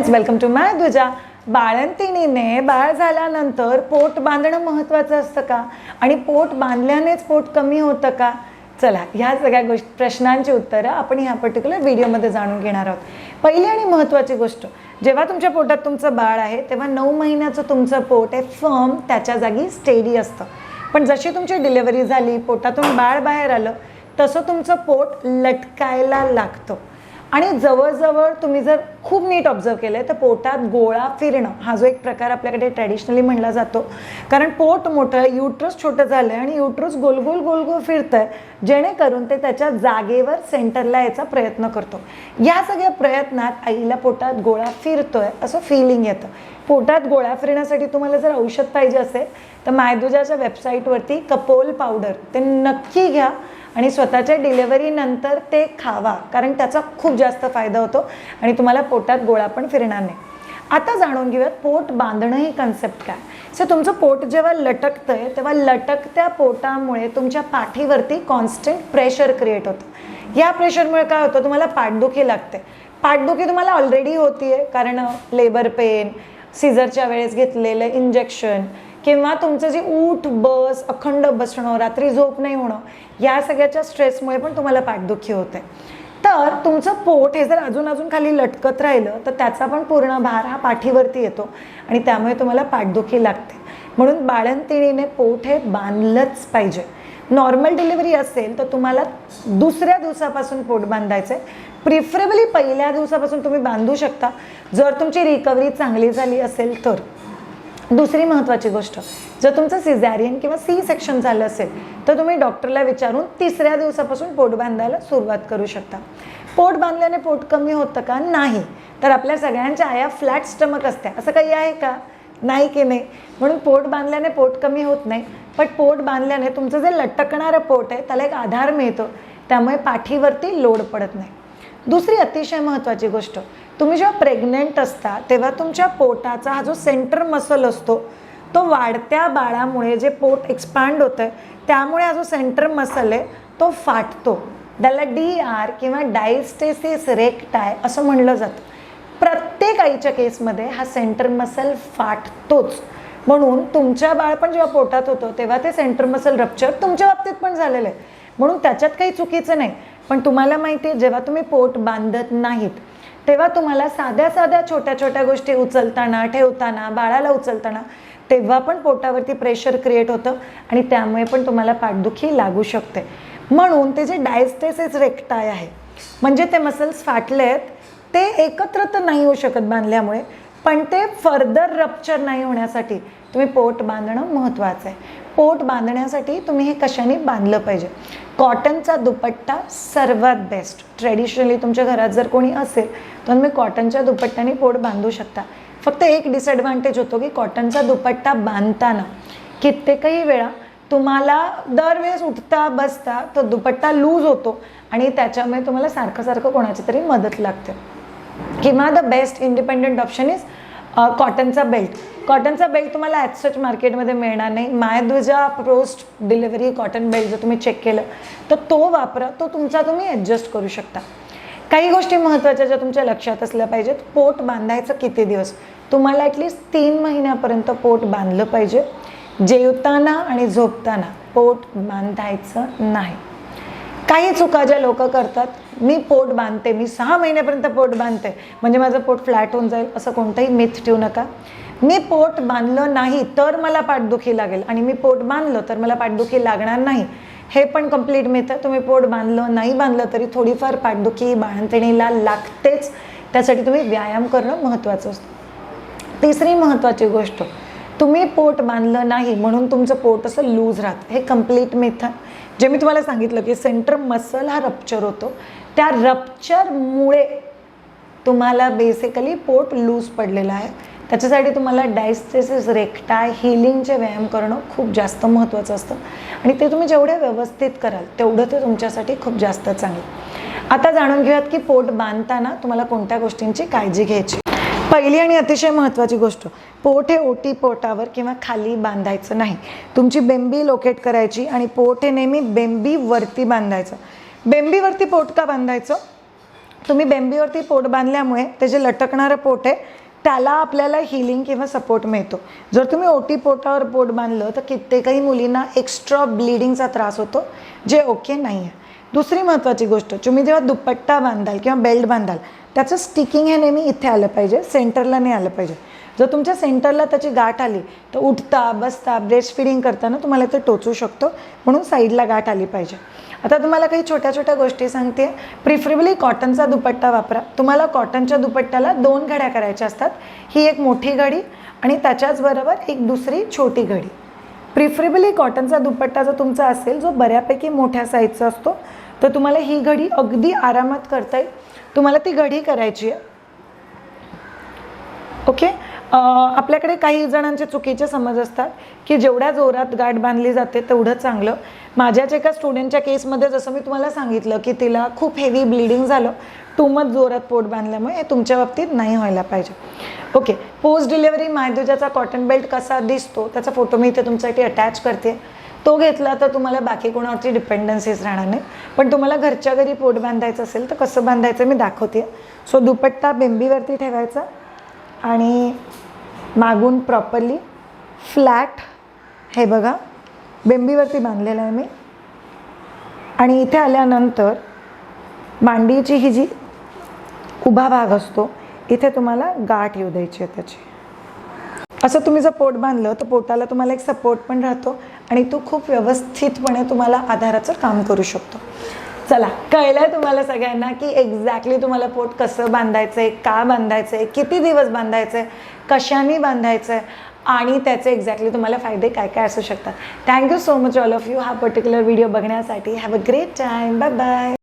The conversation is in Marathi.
फ्रेंड्स वेलकम टू मॅ दुजा बाळंतिणीने बाळ झाल्यानंतर पोट बांधणं महत्त्वाचं असतं का? आणि पोट बांधल्यानेच पोट कमी होतं का? चला ह्या सगळ्या गोष्ट प्रश्नांची उत्तरं आपण ह्या पर्टिक्युलर व्हिडिओमध्ये जाणून घेणार आहोत. पहिली आणि महत्त्वाची गोष्ट जेव्हा तुमच्या पोटात तुमचं बाळ आहे तेव्हा नऊ महिन्याचं तुमचं पोट हे फर्म त्याच्या जागी स्टेडी असतं. पण जशी तुमची डिलिव्हरी झाली पोटातून बाळ बाहेर आलं तसं तुमचं पोट लटकायला लागतं. आणि जवळजवळ तुम्ही जर खूप नीट ऑब्झर्व केलं तर पोटात गोळा फिरणं हा जो एक प्रकार आपल्याकडे ट्रॅडिशनली म्हणला जातो. कारण पोट मोठं युट्रस छोटं झालं आहे आणि युट्रस गोलगोल गोल गोल फिरतं आहे जेणेकरून ते त्याच्या जागेवर सेंटरला यायचा प्रयत्न करतो. या सगळ्या प्रयत्नात आईला पोटात गोळा फिरतोय असं फिलिंग येतं. पोटात गोळा फिरण्यासाठी तुम्हाला जर औषध पाहिजे असेल तर मायदुजाच्या वेबसाईटवरती कपोल पावडर ते नक्की घ्या. आणि स्वतःच्या डिलेवरीनंतर ते खावा कारण त्याचा खूप जास्त फायदा होतो आणि तुम्हाला पोटात गोळा पण फिरणार नाही. आता जाणून घेऊयात पोट बांधणं ही कन्सेप्ट काय. सो तुमचं पोट जेव्हा लटकतंय तेव्हा लटकत्या पोटामुळे तुमच्या पाठीवरती कॉन्स्टंट प्रेशर क्रिएट होतं. या प्रेशरमुळे काय होतं? तुम्हाला पाठदुखी लागते. पाठदुखी तुम्हाला ऑलरेडी होतीये कारण लेबर पेन सिझरच्या वेळेस घेतलेलं इंजेक्शन किंवा तुमचं जे ऊठ बस अखंड बसणं रात्री झोप नाही होणं या सगळ्याच्या स्ट्रेसमुळे पण तुम्हाला पाठदुखी होते. तर तुमचं पोट हे जर अजून अजून खाली लटकत राहिलं तर त्याचा पण पूर्ण भार हा पाठीवरती येतो आणि त्यामुळे तुम्हाला पाठदुखी लागते. म्हणून बाळंतिणीने पोट हे बांधलंच पाहिजे. नॉर्मल डिलिव्हरी असेल तर तुम्हाला दुसऱ्या दिवसापासून पोट बांधायचं आहे प्रिफरेबली पहिल्या दिवसापासून तुम्ही बांधू शकता. जर तुमची रिकव्हरी चांगली झाली असेल तर. दुसरी महत्त्वाची गोष्ट जर तुमचं सिझॅरियन किंवा सी सेक्शन झालं असेल तर तुम्ही डॉक्टरला विचारून तिसऱ्या दिवसापासून पोट बांधायला सुरुवात करू शकता. पोट बांधल्याने पोट कमी होतं का? नाही. तर आपल्या सगळ्यांच्या आया फ्लॅट स्टमक असत्या. असं काही आहे का? नाही की नाही? म्हणून पोट बांधल्याने पोट कमी होत नाही. पण पोट बांधल्याने तुमचं जे लटकणारं पोट आहे त्याला एक आधार मिळतो. त्यामुळे पाठीवरती लोड पडत नाही. दुसरी अतिशय महत्त्वाची गोष्ट तुम्ही जेव्हा प्रेग्नेंट असता तेव्हा तुमच्या पोटाचा हा जो सेंटर मसल असतो तो वाढत्या बाळामुळे जे पोट एक्सपांड होतं आहे त्यामुळे हा जो सेंटर मसल आहे तो फाटतो. त्याला डी आर किंवा डायस्टेसिस रेक्टाय असं म्हणलं जातं. प्रत्येक आईच्या केसमध्ये हा सेंटर मसल फाटतोच. म्हणून तुमच्या बाळ पण जेव्हा पोटात होतं तेव्हा ते सेंटर मसल रप्चर तुमच्या बाबतीत पण झालेलं आहे. म्हणून त्याच्यात काही चुकीचं नाही. पण तुम्हाला माहिती आहे जेव्हा तुम्ही पोट बांधत नाहीत तेव्हा तुम्हाला साध्या साध्या छोट्या छोट्या गोष्टी उचलताना ठेवताना बाळाला उचलताना तेव्हा पण पोटावरती प्रेशर क्रिएट होतं आणि त्यामुळे पण तुम्हाला पाठदुखी लागू शकते. म्हणून ते जे डायस्टेसिस रेक्टाय आहे म्हणजे ते मसल्स फाटले आहेत ते एकत्र तर नाही होऊ शकत बांधल्यामुळे पण ते फर्दर रप्चर नाही होण्यासाठी तुम्ही पोट बांधणं महत्त्वाचं आहे. पोट बांधण्यासाठी तुम्ही हे कशाने बांधलं पाहिजे? कॉटनचा दुपट्टा सर्वात बेस्ट ट्रेडिशनली तुमच्या घरात जर कोणी असेल तर तुम्ही कॉटनच्या दुपट्ट्याने पोट बांधू शकता. फक्त एक डिसएडव्हान्टेज होतो की कॉटनचा दुपट्टा बांधताना कित्येकही वेळा तुम्हाला दरवेळेस उठता बसता तो दुपट्टा लूज होतो आणि त्याच्यामुळे तुम्हाला सारखं सारखं कोणाची तरी मदत लागते. किंवा the best independent option is कॉटनचा बेल्ट कॉटनचा बेल्ट तुम्हाला ॲज सच मार्केटमध्ये मिळणार नाही. मायदुजा पोस्ट डिलिव्हरी कॉटन बेल्ट जर तुम्ही चेक केलं तर तो वापरा. तो तुमचा तुम्ही ॲडजस्ट करू शकता. काही गोष्टी महत्त्वाच्या ज्या तुमच्या लक्षात असल्या पाहिजेत. पोट बांधायचं किती दिवस? तुम्हाला ॲटलिस्ट तीन महिन्यापर्यंत पोट बांधलं पाहिजे. जेवताना आणि झोपताना पोट बांधायचं नाही. काही चुका ज्या लोक करतात मी पोट बांधते मी सहा महिन्यापर्यंत पोट बांधते. म्हणजे माझं पोट फ्लॅट होऊन जाईल असं कोणतंही मिथ ठेवू नका. मी पोट बांधलं नाही तर मला पाठदुखी लागेल. आणि मी पोट बांधलं तर मला पाठदुखी लागणार नाही. हे पण कंप्लीट मिथ आहे. तुम्ही पोट बांधलं नाही बांधलं तरी थोडीफार पाठदुखी बाळंतिणीला लागतेच. त्यासाठी तुम्ही व्यायाम करणं महत्त्वाचं असतं. तिसरी महत्त्वाची गोष्ट तुम्ही पोट बांधलं नाही म्हणून तुमचं पोट असं लूज राहतं. हे कंप्लीट मेथड जे मी तुम्हाला सांगितलं की सेंटर मसल हा रप्चर होतो. त्या रप्चरमुळे तुम्हाला बेसिकली पोट लूज पडलेलं आहे. त्याच्यासाठी तुम्हाला डायस्टेसिस रेक्टाय हिलिंगचे व्यायाम करणं खूप जास्त महत्त्वाचं असतं. आणि ते तुम्ही जेवढे व्यवस्थित कराल तेवढं ते तुमच्यासाठी खूप जास्त चांगलं. आता जाणून घेऊयात की पोट बांधताना तुम्हाला कोणत्या गोष्टींची काळजी घ्यायची? पहिली आणि अतिशय महत्त्वाची गोष्ट पोट हे ओटी पोटावर किंवा खाली बांधायचं नाही. तुमची बेंबी लोकेट करायची आणि पोट हे नेहमी बेंबीवरती बांधायचं. बेंबीवरती पोट का बांधायचं? तुम्ही बेंबीवरती पोट बांधल्यामुळे ते जे लटकणारं पोट आहे त्याला आपल्याला हिलिंग किंवा सपोर्ट मिळतो. जर तुम्ही ओटी पोटावर पोट बांधलं तर कित्येकही मुलींना एक्स्ट्रा ब्लिडिंगचा त्रास होतो जे ओके नाही आहे दुसरी महत्त्वाची गोष्ट तुम्ही जेव्हा दुपट्टा बांधाल किंवा बेल्ट बांधाल त्याचं स्टिकिंग हे नेहमी इथे आलं पाहिजे सेंटरला नाही आलं पाहिजे. जर तुमच्या सेंटरला त्याची गाठ आली तर उठता बसता ब्रेस्ट फिडिंग करताना तुम्हाला ते टोचू शकतो म्हणून साईडला गाठ आली पाहिजे. आता तुम्हाला काही छोट्या छोट्या गोष्टी सांगते. प्रिफरेबली कॉटनचा दुपट्टा वापरा. तुम्हाला कॉटनच्या दुपट्ट्याला दोन घड्या करायच्या असतात. ही एक मोठी घडी आणि त्याच्याचबरोबर एक दुसरी छोटी घडी. प्रिफरेबली कॉटनचा दुपट्टा जो तुमचा असेल जो बऱ्यापैकी मोठ्या साईजचा असतो तर तुम्हाला ही घडी अगदी आरामात करता येईल. तुम्हाला ती घडी करायची आहे. ओके आपल्याकडे काही जणांचे चुकीचे समज असतात की जेवढ्या जोरात गाठ बांधली जाते तेवढं चांगलं. माझ्याच एका स्टुडंटच्या केसमध्ये जसं मी तुम्हाला सांगितलं की तिला खूप हेवी ब्लिडिंग झालं टू मच जोरात पोट बांधल्यामुळे हे तुमच्या बाबतीत नाही व्हायला पाहिजे. ओके पोस्ट डिलेवरी मायदुजाचा कॉटन बेल्ट कसा दिसतो त्याचा फोटो मी इथे तुमच्यासाठी अटॅच करते. तो घेतला तर तुम्हाला बाकी कोणावरची डिपेंडन्सीज राहणार नाही. पण तुम्हाला घरच्या घरी पोट बांधायचं असेल तर कसं बांधायचं मी दाखवते. सो दुपट्टा बेंबीवरती ठेवायचा आणि मागून प्रॉपरली फ्लॅट हे बघा बेंबीवरती बांधलेलं आहे मी. आणि इथे आल्यानंतर मांडीची ही जी उभा भाग असतो इथे तुम्हाला गाठ येऊ द्यायची आहे त्याची. असं तुम्ही जर पोट बांधलं तर पोटाला तुम्हाला एक सपोर्ट पण राहतो आणि तो खूप व्यवस्थितपणे तुम्हाला आधाराचं काम करू शकतो. चला कळलंय तुम्हाला सगळ्यांना की एक्झॅक्टली तुम्हाला पोट कसं बांधायचं आहे का बांधायचं आहे किती दिवस बांधायचं आहे कशाने बांधायचं आहे आणि त्याचे एक्झॅक्टली तुम्हाला फायदे काय काय असू शकतात. Thank you so much all of you हा पर्टिक्युलर व्हिडिओ बघण्यासाठी. Have a great time bye bye